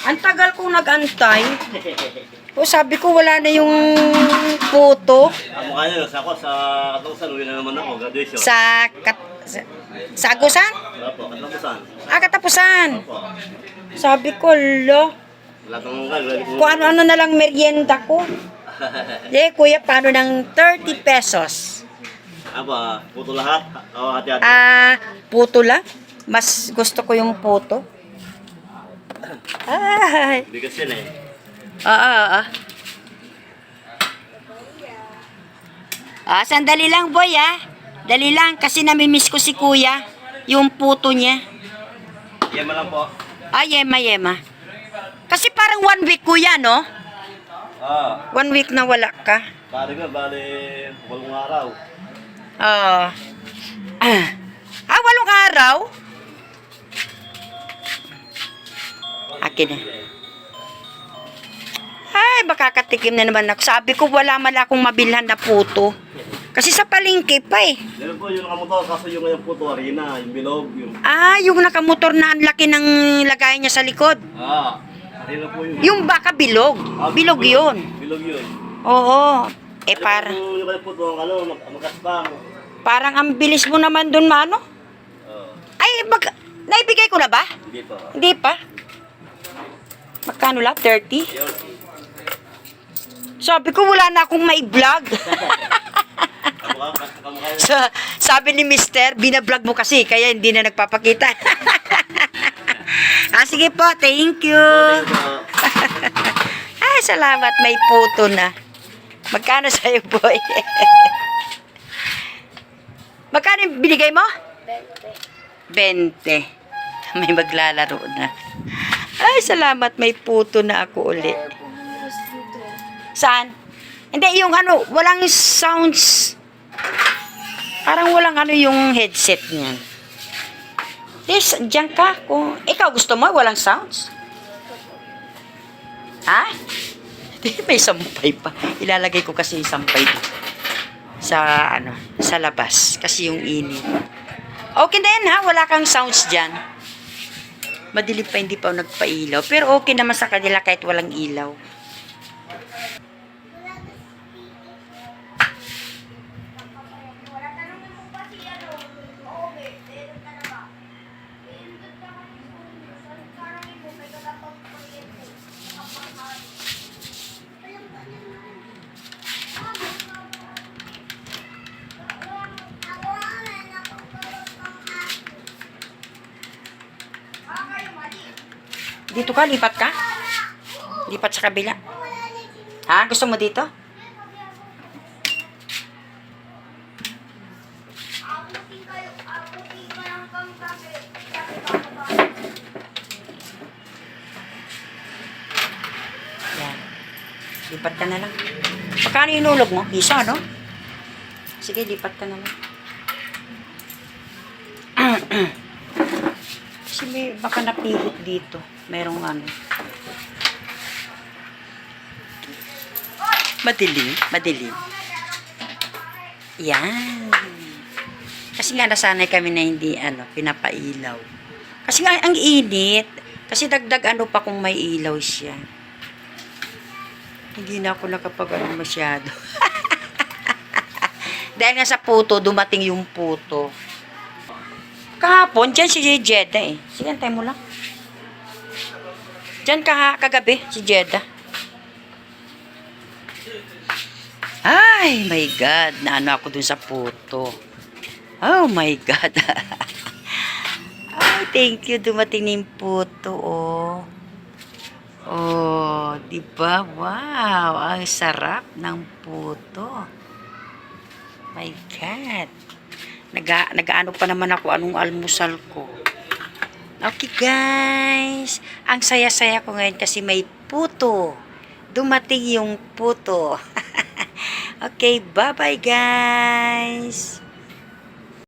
Ang tagal kong nag-antay. O sabi ko wala na yung puto Ang mukha niya, sa ako, sa katapusan, uwi na naman ako, graduation. sa kat sa, sa agusan? Wala po, katapusan. Ah, katapusan. Opo. Sabi ko, lo, Lahat ng mga graduation. kung ano-ano na lang merienda ko. Eh, kuya, paano ng 30 pesos? Ah, puto lahat? O, hati-hati. Ah, puto lang. Mas gusto ko yung puto. Ay. Bigas yan eh. Ah, ah, ah. Ah, sandali lang, boy, ah. Dali lang, kasi namimiss ko si kuya. Yung puto niya. Mo lang po. Ah, yema, yema. Kasi parang one week, kuya, no? Ah, One week na wala ka. bali nga, bali, walong araw. Oo. Ah. ah, walong araw? Akin na. Ay, baka katikim na naman ako. Sabi ko, wala man akong mabilhan na puto. Kasi sa palengke pa eh. Meron po yung nakamotor, kaso yung yung puto harina, yung bilog, yung... Ah, yung nakamotor na ang laki ng lagay niya sa likod. Ah, harina po yun. Yung baka bilog. Ah, Bilog po yun. Bilog yun. Oo. Eh, para, Yung, kaya puto, ano, mag- magaspang. parang ang bilis mo naman dun, mano. Oh, Ay, bag, naibigay ko na ba? hindi pa. Hindi pa. Magkano lang? 30? Yun. Sabi ko, wala na akong may vlog. Sa, sabi ni Mister, binablog mo kasi, kaya hindi na nagpapakita. ah, sige po, thank you. Ay, salamat, may puto na. Magkano sa'yo, boy? Magkano yung binigay mo? 20. 20. May maglalaro na. Ay, salamat, may puto na ako uli. Saan? Hindi, yung ano, walang sounds. Parang walang ano yung headset niyan. Yes, diyan ka. Kung, ikaw gusto mo, walang sounds? Ha? May sampay pa. Ilalagay ko kasi sampay dito. Sa, ano, sa labas. Kasi yung init. Okay yan ha, wala kang sounds dyan. Madilim pa, hindi pa nagpailaw. Pero okay naman sa kanila kahit walang ilaw. Dito ka, lipat ka? Lipat sa kabila. Ha? Gusto mo dito? Yan. Lipat ka na lang. Pagkano inulog mo? Isa, no? Sige, lipat ka na lang. Kasi may baka napihit dito. Merong ano. Madilim. Madilim. Yan. Kasi nga nasanay kami na hindi ano, pinapailaw. Kasi nga ang init. Kasi dagdag ano pa kung may ilaw siya. Hindi na ako nakapag ano masyado. Dahil nga sa puto, dumating yung puto. Kahapon, dyan si Jeddah eh. Sige, antay mo lang. Dyan ka, kagabi, si Jeddah. Ay, my God. Naano ako dun sa puto. Oh, my God. Ay, thank you. Dumating na yung puto, oh. Oh, di ba? Wow, ang sarap ng puto. My God. Naga, nagaano pa naman ako anong almusal ko. Okay guys, ang saya-saya ko ngayon kasi may puto. Dumating yung puto. okay, bye-bye guys.